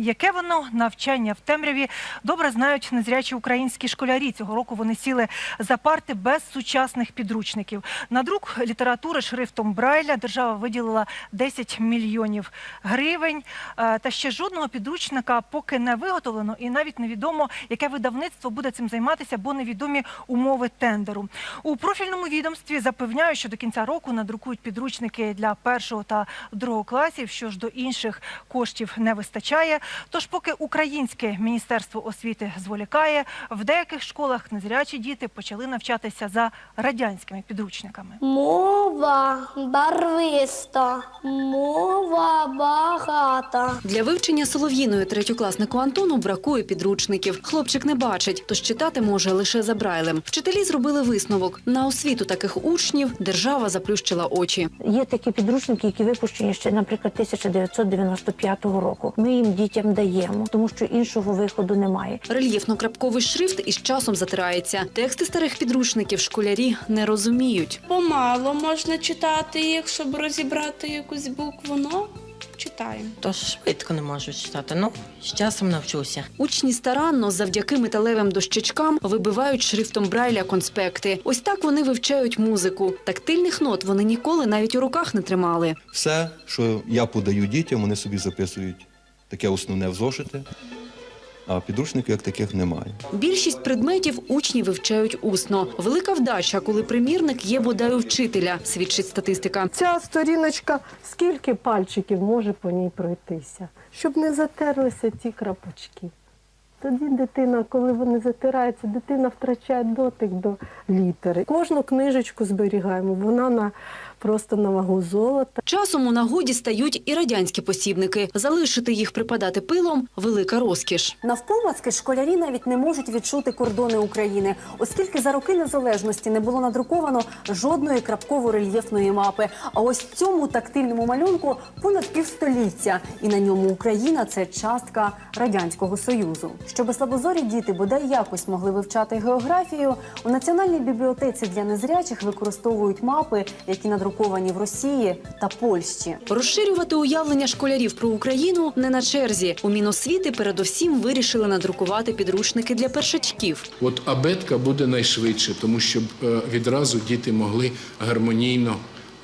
Яке воно навчання в темряві добре знають незрячі українські школярі. Цього року вони сіли за парти без сучасних підручників. На друк літератури шрифтом Брайля держава виділила 10 мільйонів гривень. Е, Та ще жодного підручника поки не виготовлено, і навіть невідомо, яке видавництво буде цим займатися, бо невідомі умови тендеру. У профільному відомстві запевняють, що до кінця року надрукують підручники для першого та другого класів. Що ж до інших коштів не вистачає. Тож, поки українське міністерство освіти зволікає, в деяких школах незрячі діти почали навчатися за радянськими підручниками. Мова барвиста, мова багата. Для вивчення солов'їної третьокласнику Антону бракує підручників. Хлопчик не бачить, тож читати може лише за брайлем. Вчителі зробили висновок. На освіту таких учнів держава заплющила очі. Є такі підручники, які випущені ще, наприклад, 1995 року. Ми їм дітям даємо, тому що іншого виходу немає. Рельєфно-крапковий шрифт із часом затирається. Тексти старих підручників школярі не розуміють. Помало можна читати їх, щоб розібрати якусь букву, но читаємо. То швидко не можу читати. Ну, з часом навчуся. Учні старанно завдяки металевим дощечкам вибивають шрифтом Брайля конспекти. Ось так вони вивчають музику. Тактильних нот вони ніколи навіть у руках не тримали. Все, що я подаю дітям, вони собі записують таке основне в зошити, а підручників як таких немає. Більшість предметів учні вивчають усно. Велика вдача, коли примірник є бодай у вчителя, свідчить статистика. Ця сторіночка, скільки пальчиків може по ній пройтися, щоб не затерлися ті крапочки. Тоді дитина, коли вони затираються, дитина втрачає дотик до літери. Кожну книжечку зберігаємо, вона на, просто на вагу золота. Часом у нагоді стають і радянські посібники. Залишити їх припадати пилом велика розкіш. Навпомацки школярі навіть не можуть відчути кордони України, оскільки за роки незалежності не було надруковано жодної крапково-рельєфної мапи. А ось цьому тактильному малюнку понад півстоліття, і на ньому Україна це частка радянського союзу. Щоби слабозорі діти бодай якось могли вивчати географію, у національній бібліотеці для незрячих використовують мапи, які надруковані в Росії та Польщі. Розширювати уявлення школярів про Україну не на черзі. У Міносвіти передовсім вирішили надрукувати підручники для першачків. От абетка буде найшвидше, тому щоб е, відразу діти могли гармонійно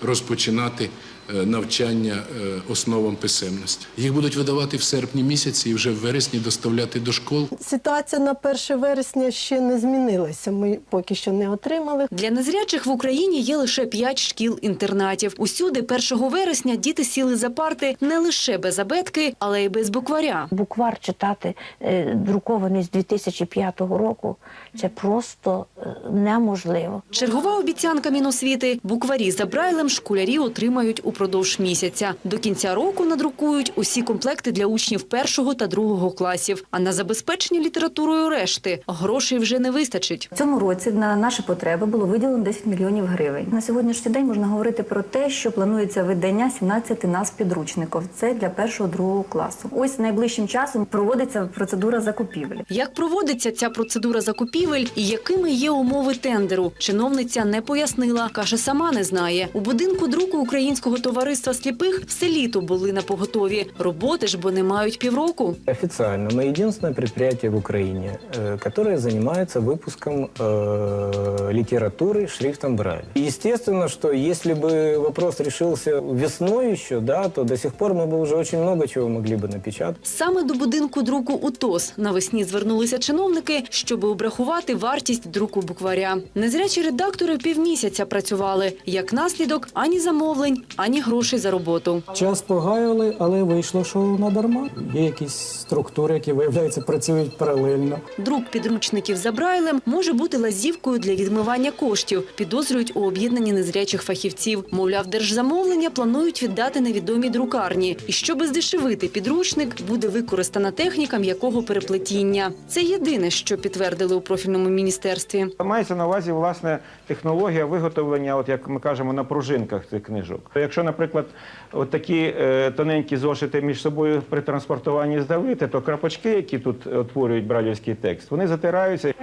розпочинати навчання е, основам писемності. Їх будуть видавати в серпні місяці і вже в вересні доставляти до школ. Ситуація на 1 вересня ще не змінилася. Ми поки що не отримали. Для незрячих в Україні є лише п'ять шкіл-інтернатів. Усюди 1 вересня діти сіли за парти не лише без абетки, але й без букваря. Буквар читати е, друкований з 2005 року це просто е, неможливо. Чергова обіцянка Міносвіти – букварі за Брайлем школярі отримають упродовж місяця. До кінця року надрукують усі комплекти для учнів першого та другого класів. А на забезпечення літературою решти грошей вже не вистачить. В цьому році на наші потреби було виділено 10 мільйонів гривень. На сьогоднішній день можна говорити про те, що планується видання 17 нас підручників. Це для першого другого класу. Ось найближчим часом проводиться процедура закупівлі. Як проводиться ця процедура закупівель і якими є умови тендеру? Чиновниця не пояснила, каже, сама не знає. У будинку друку Українського товариства сліпих все літо були на поготові. Роботи ж бо не мають півроку. Официально мы единственное предприятие в Украине, э, которое занимается выпуском э, литературы шрифтом Брайля. И Естественно, что если бы вопрос решился весной еще, да, то до сих пор мы бы уже очень много чего могли бы напечатать. Саме до будинку друку УТОС навесні звернулися чиновники, щоб обрахувати вартість друку букваря. Незрячі редактори півмісяця працювали. Як наслідок, ані замовлень, ані грошей за роботу. Час погаяли, але вийшло, що надарма. Є якісь структури, які, виявляється, працюють паралельно. Друк підручників за Брайлем може бути лазівкою для відмивання коштів, підозрюють у об'єднанні незрячих фахівців. Мовляв, держзамовлення планують віддати невідомій друкарні. І щоби здешевити підручник, буде використана техніка м'якого переплетіння. Це єдине, що підтвердили у профільному міністерстві. Мається на увазі власне технологія виготовлення, от як ми кажемо, на пружинках цих книжок. Якщо, наприклад, от такі е, тоненькі зошити між собою при транспортуванні здавити, то крапочки, які тут утворюють бралівський текст, вони затираються.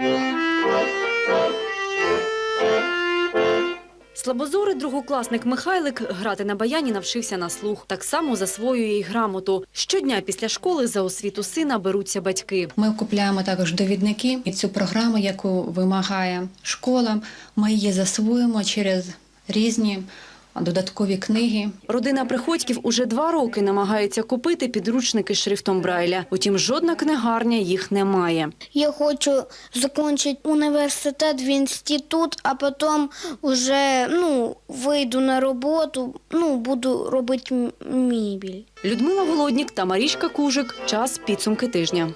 Слабозорий другокласник Михайлик грати на баяні навчився на слух. Так само засвоює й грамоту. Щодня після школи за освіту сина беруться батьки. Ми купляємо також довідники і цю програму, яку вимагає школа. Ми її засвоїмо через різні додаткові книги. Родина Приходьків уже два роки намагається купити підручники шрифтом Брайля. Утім, жодна книгарня їх не має. Я хочу закончить університет в інститут, а потім вже ну, вийду на роботу, ну, буду робити м- мебель. Людмила Голоднік та Марічка Кужик. Час підсумки тижня.